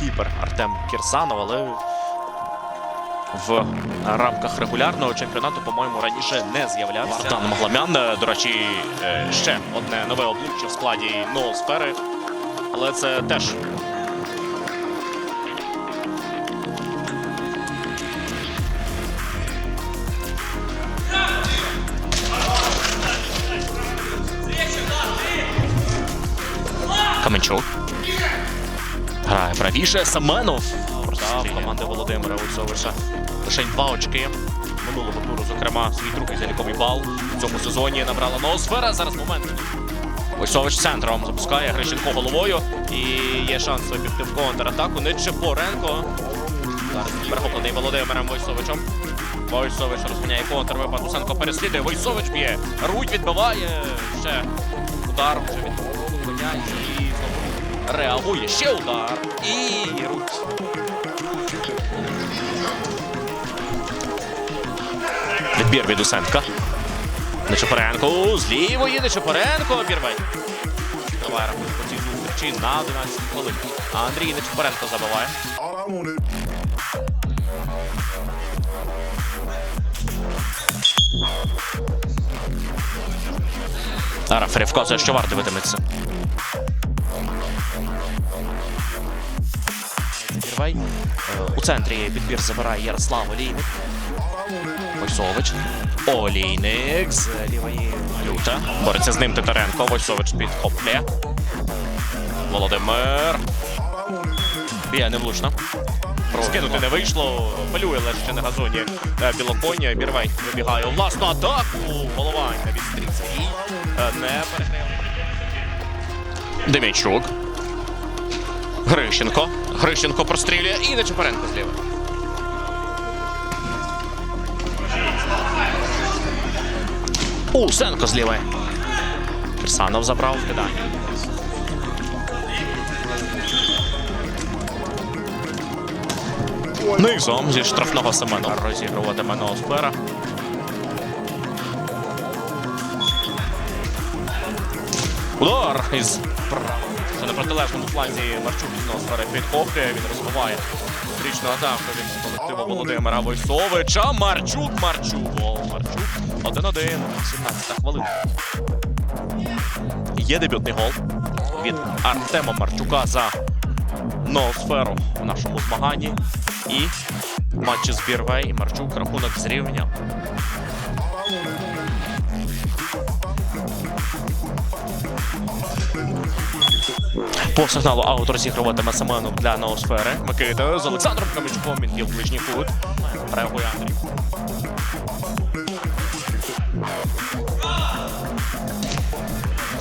голкіпер Артем Кірсанов, але в рамках регулярного чемпіонату, по-моєму, раніше не з'являвся. Вартан Магламян, е, до речі, е, ще одне нове обличчя в складі ноосфери, але це теж Каменчук. Грає правіше. Семенов. Продав команди Володимира Ольцовича. Лише два очки. Минулого туру, зокрема, свій другий заліковий бал в цьому сезоні набрала ноосфера. Зараз момент. Ольцович центром запускає Грищенко головою. І є шанс обігти в контратаку. Нечепоренко. Зараз перехоплений Володимиром Войсовичем. Войсович розганяє контр. Усенко переслідує. Войсович б'є. Рудь відбиває. Ще удар вже від коня. І реагує. Ще удар. І Рудь. Відбір від Усенка. Нечепоренко. З лівої Нечепоренко. Обірвай. Давай рахунок по цій на 11 хвилин. Андрій Нечепоренко забиває. Рафері вказує, що вар дивитиметься. Підбірвай. Е, У центрі підбір забирає Ярослав Олійник. Войсович. Олійник з лівої люта. Бореться з ним Титаренко. Войсович підхоплює. Володимир. Б'є невлучно. Скинути не вийшло. Полює лише на газоні е, білоконя. Бірвей вибігає у власну атаку. Головань на відстрій Е, Не переграв. Демійчук. Грищенко. Грищенко прострілює і Нечепоренко зліва. Усенко зліва. Кирсанов забрав кидання. Низом зі штрафного Семена розігруватиме Ноосфера. Удар із на протилежному фланзі Марчук з Ноосфери підхоплює, він розвиває стрічну атаку від колективу Володимира Войсовича. Марчук, Марчук, гол, Марчук. 1-1, 17 хвилин. Є дебютний гол від Артема Марчука за ноосферу в нашому змаганні. І матчі з Бірвей Марчук рахунок зрівняв. По сигналу аут розігруватиме Семенов для ноосфери. Микита з Олександром Камичуком він є в ближній кут. Реагує Андрій.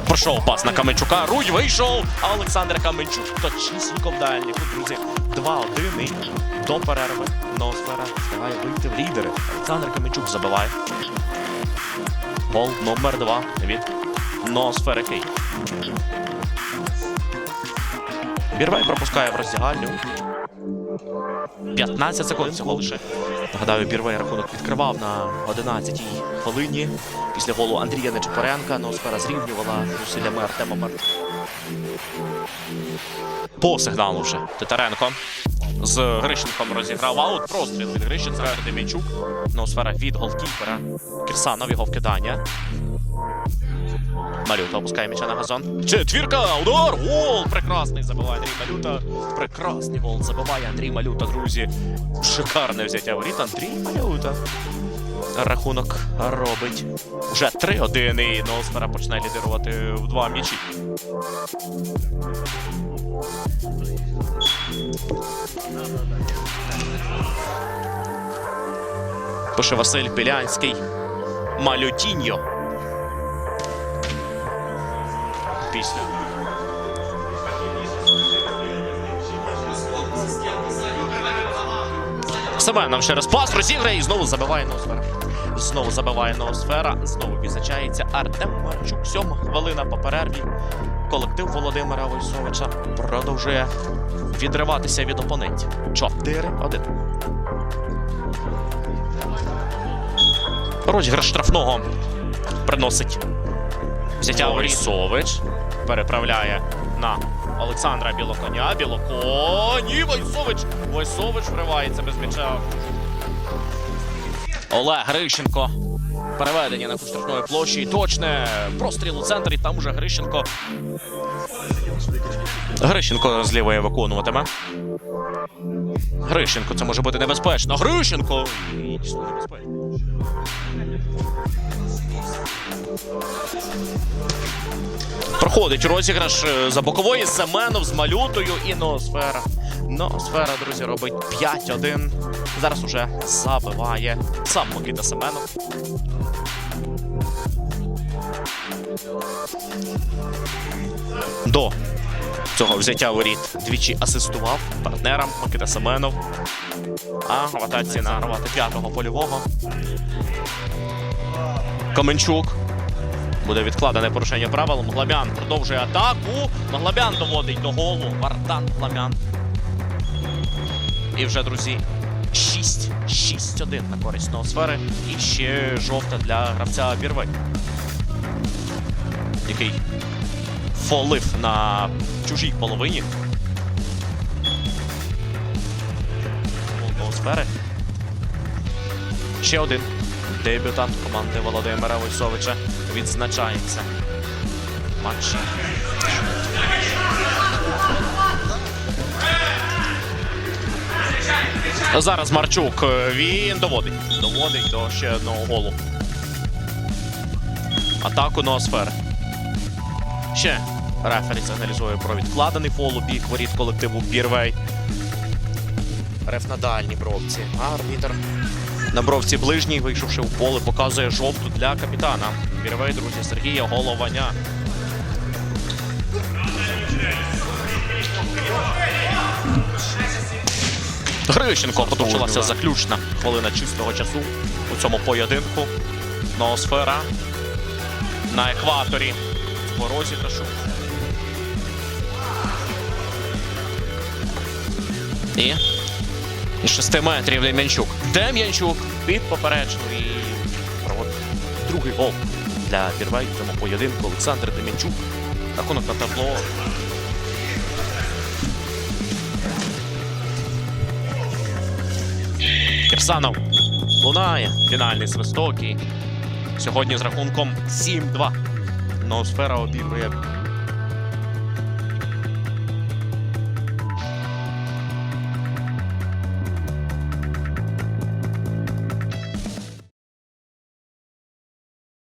Пройшов пас на Каменчука. Рудь вийшов. Олександр Каменчук точнісінько в дальній кут, друзі. 2-1 і до перерви. Ноосфера встигає вийти в лідери. Олександр Каменчук забиває. Гол номер 2 від Ноосфери Київ. Бірвей пропускає в роздягальню. 15 секунд всього лише. Нагадаю, Бірвей рахунок відкривав на 11-й хвилині. Після голу Андрія Нечепоренка Ноосфера зрівнювала зусиллями Артема Марчука. По сигналу вже Титаренко з Грищенком розіграв аут. Простріл від Грищенка. Демійчук. Ноосфера від голкіпера. Кірсанов його вкидання. Малюта опускає м'яча на газон. Четвірка, удар, гол! Прекрасний забиває Андрій Малюта. Прекрасний гол забиває Андрій Малюта, друзі. Шикарне взяття воріт Андрій Малюта. Рахунок робить вже 3-1 і Ноосфера почне лідирувати в два м'ячі. Пише Василь Білянський. Малютіньо. Після. Семенов через пас розіграє і знову забиває Ноосфера. Знову забиває Ноосфера. Знову відзначається Артем Марчук. Сьома хвилина по перерві. Колектив Володимира Войсовича продовжує відриватися від опонентів. 4-1. Розіграш штрафного приносить взяття Войсович. Переправляє на Олександра Білоконя. Білоконь. І Войсович. Войсович вривається без м'яча. Олег Грищенко. Переведення на штрафної площі. Точне простріл у центрі. Там уже Грищенко. Грищенко з лівої виконуватиме. Грищенко, це може бути небезпечно. Грищенко! Проходить розіграш е, за бокової Семенов з малютою і Ноосфера. Ноосфера, друзі, робить 5-1. Зараз уже забиває сам Микита Семенов. До цього взяття воріт двічі асистував партнерам Микита Семенов. А в атаці на гравати п'ятого польового. Каменчук. Буде відкладене порушення правил. Мгламян продовжує атаку. Мглабян доводить до голу. Вардан Мгламян. І вже, друзі, 6. 6-1 на користь ноосфери. І ще жовта для гравця Бірвей. Який фолив на чужій половині. Ноосфери. Ще один дебютант команди Володимира Войсовича відзначається. в Матчі. Зараз Марчук. е, Він доводить. Доводить до ще одного голу. Атаку Ноосфери. Ще рефері сигналізує про відкладений фол у бік воріт колективу Бірвей. Реф на дальній бровці. Арбітер на бровці ближній, вийшовши в поле, показує жовту для капітана. Бірвей, друзі, Сергія Голованя. Грищенко поточилася заключна хвилина чистого часу у цьому поєдинку. Ноосфера на екваторі по розіграшу. І із 6 метрів Дем'янчук. Дем'янчук під поперечну і проводить другий гол для Бірвей в поєдинку. Олександр Дем'янчук. Рахунок на табло. Кирсанов лунає. Фінальний свисток. І сьогодні з рахунком 7-2. Ноосфера обігрує